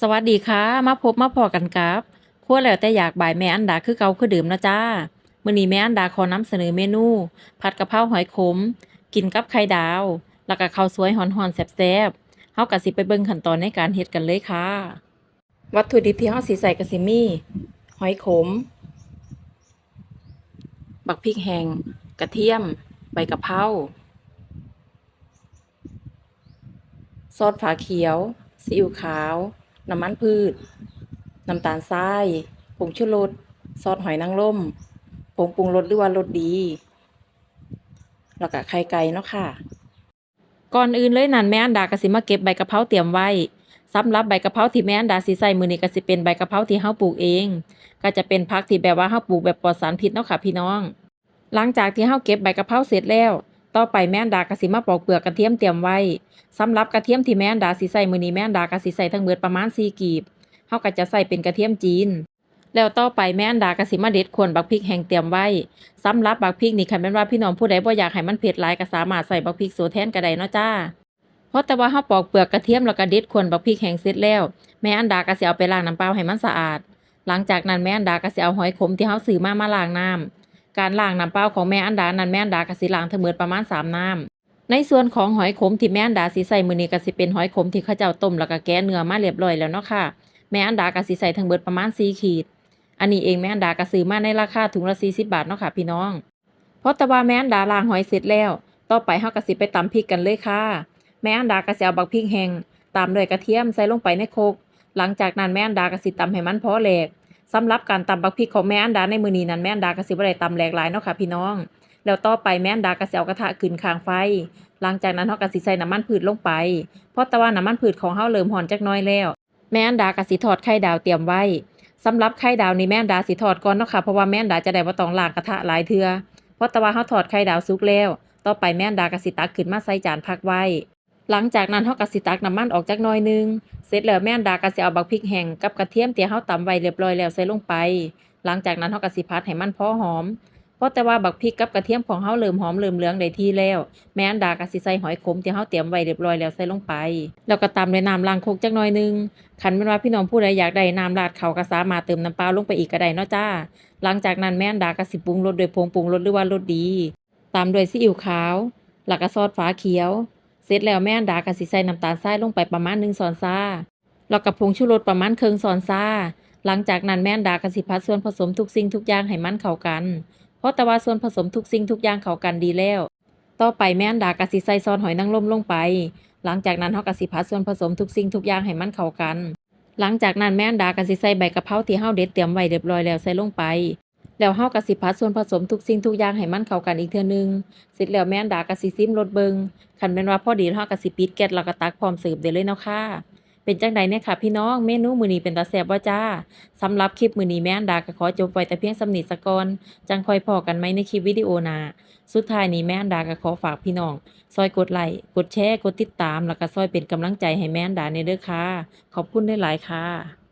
สวัสดีค่ะ มาพบมาพอกันกับครัวแล้วแต่อยากบ่ายแม่อันดาคือเกาคือเดิมนะจ้ามื้อนี้แม่อันดาขอนำเสนอเมนู ผัดกะเพราหอยขม กินกับไข่ดาว แล้วก็ข้าวสวยฮ้อนๆแซ่บๆเฮาก็สิไปเบิ่งขั้นตอนในการเฮ็ดกันเลยค่ะ วัตถุดิบที่เฮาสิใส่ก็สิมีหอยขม บักพริกแห้งกระเทียม ใบกะเพราซอสฝาเขียวซีอิ๊วขาว น้ำมันพืช น้ำตาลทรายผงชูรสซอสหอยนางรมผงปรุงรสหรือว่ารสดี แล้วก็ไข่ไก่เนาะค่ะ ก่อนอื่นเลยนั่นแม่อันดาก็สิมาเก็บใบกะเพราเตรียมไว้สำหรับใบกะเพราที่แม่อันดาสิใส่มือนี้ก็สิเป็นใบกะเพราที่เฮาปลูกเอง ก็จะเป็นผักที่แบบว่าเฮาปลูกแบบปลอดสารพิษเนาะค่ะพี่น้อง หลังจากที่เฮาเก็บใบกะเพราเสร็จแล้ว ต่อไปแม่นดาก็สิมาปอกเปลือกกระเทียมเตรียมไว้สำหรับกระเทียมที่แม่นดาสิใส่มื้อนี้แม่นดาก็สิใส่ทั้งเบิดประมาณ4กีบเฮาก็จะใส่เป็นกระเทียมจีน แล้วต่อไปแม่นดาก็สิมาเด็ดขวนบักพริกแห้งเตรียมไว้สำหรับบักพริกนี่คันแม่นว่าพี่น้องผู้ใดบ่อยากให้มันเผ็ดหลายก็สามารถใส่บักพริกโซแทนก็ได้เนาะจ้าเพราะแต่ว่าเฮาปอกเปลือกกระเทียมแล้วก็เด็ดขวนบักพริกแห้งเสร็จแล้ว แม่อันดาก็สิเอาไปล้างน้ำเปล่าให้มันสะอาด หลังจากนั้นแม่อันดาก็สิเอาหอยขมที่เฮาซื้อมามาล้างน้ำ การล้างน้ำเปล่าของแม่อันดานั้นแม่อันดาก็สิล้างทั้งหมดประมาณสามน้ำในส่วนของหอยขมที่แม่อันดาสิใส่มื้อนี้ก็สิเป็นหอยขมที่เขาเจ้าต้มแล้วก็แกะเนื้อมาเรียบร้อยแล้วเนาะค่ะ แม่อันดาก็สิใส่ทั้งเบิดประมาณ4ขีด อันนี้เองแม่อันดาก็ซื้อมาในราคาถุงละ40บาทเนาะค่ะ พี่น้อง เพราะแต่ว่าแม่อันดาล้างหอยเสร็จแล้ว ต่อไปเฮาก็สิไปตำพริกกันเลยค่ะ แม่อันดาก็สิเอาบักพริกแห้งตามด้วยกระเทียมใส่ลงไปในโครกหลังจากนั้นแม่อันดาก็สิตำให้มันพอแหลก สำหรับการตำบักพริกของแม่อันดาในมือนี้นั้นแม่อันดาก็สิบ่ได้ตำแหลกหลายเนาะค่ะพี่น้อง แล้วต่อไปแม่อันดาก็สิเอากระทะขึ้นข้างไฟ หลังจากนั้นเฮาก็สิใส่น้ำมันพืชลงไป เพราะแต่ว่าน้ำมันพืชของเฮาเริ่มร้อนจักน้อยแล้ว แม่อันดาก็สิทอดไข่ดาวเตรียมไว้สำหรับไข่ดาวนี่แม่อันดาสิทอดก่อนเนาะค่ะเพราะว่าแม่อันดาจะได้บ่ต้องล้างกระทะหลายเทื่อเพราะแต่ว่าเฮาทอดไข่ดาวสุกแล้ว ต่อไปแม่อันดาก็สิตักขึ้นมาใส่จานพักไว้ หลังจากนั้นเฮาก็สิตักน้ำมันออกจักหน่อยนึง เสร็จแล้วแม่นดาก็สิเอาบักพริกแห้งกับกระเทียมที่เฮาตำไว้เรียบร้อยแล้วใส่ลงไป หลังจากนั้นเฮาก็สิผัดให้มันพอหอมเพราะแต่ว่าบักพริกกับกระเทียมของเฮาเริ่มหอมเริ่มเหลืองได้ที่แล้ว แม่นดาก็สิใส่หอยขมที่เฮาเตรียมไว้เรียบร้อยแล้วใส่ลงไป แล้วก็ตาด้วยน้ำล้างโคกจักหน่อยนึงคันแม่นว่าพี่น้องผู้ใดอยากได้น้ำราดเขาก็สามารถเติมน้ำปลาลงไปอีกก็ได้เนาะจ้า หลังจากนั้นแม่นดาก็สิปรุงรสด้วยผงปรุงรสหรือว่ารสดี ตามด้วยซีอิ๊วขาวแล้วก็ซอสฝาเขียว เสร็จแล้วแม่อันดาก็สิใส่น้ำตาลทรายลงไปประมาณ1ช้อนชาแล้วก็ผงชูรสประมาณครึ่งช้อนชาหลังจากนั้นแม่อันดาก็สิผัดส่วนผสมทุกสิ่งทุกอย่างให้มันเข้ากัน เพราะแต่ว่าส่วนผสมทุกสิ่งทุกอย่างเข้ากันดีแล้ว ต่อไปแม่อันดาก็สิใส่ซอสหอยนางรมลงไป หลังจากนั้นเฮาก็สิผัดส่วนผสมทุกสิ่งทุกอย่างให้มันเข้ากัน หลังจากนั้นแม่อันดาก็สิใส่ใบกะเพราที่เฮาเด็ดเตรียมไว้เรียบร้อยแล้วใส่ลงไป แล้วเฮาก็สิผัดส่วนผสมทุกสิ่งทุกอย่างให้มันเข้ากันอีกเทื่อนึงเสร็จแล้วแม่นดาก็สิซิมรสเบิงคันแม่นว่าพอดีเฮาก็สิปิดแก๊สแล้วก็ตักพร้อมเสิร์ฟได้เลยเนาะค่ะเป็นจังใดเนี่ยค่ะพี่น้องเมนูมื้อนี้เป็นตาแซ่บบ่าจ้าสำหรับคลิปมื้อนี้แม่นดาก็ขอจบไว้แต่เพียงสำนี้ซะก่อนจังค่อยพอกันไหมในคลิปวิดีโอหน้าสุดท้ายนี้แม่นดาก็ขอฝากพี่น้อง ซอยกดไลค์กดแชร์กดติดตาม แล้วก็ซอยเป็นกำลังใจให้แม่นดาในเด้อค่ะขอบคุณหลายๆค่ะ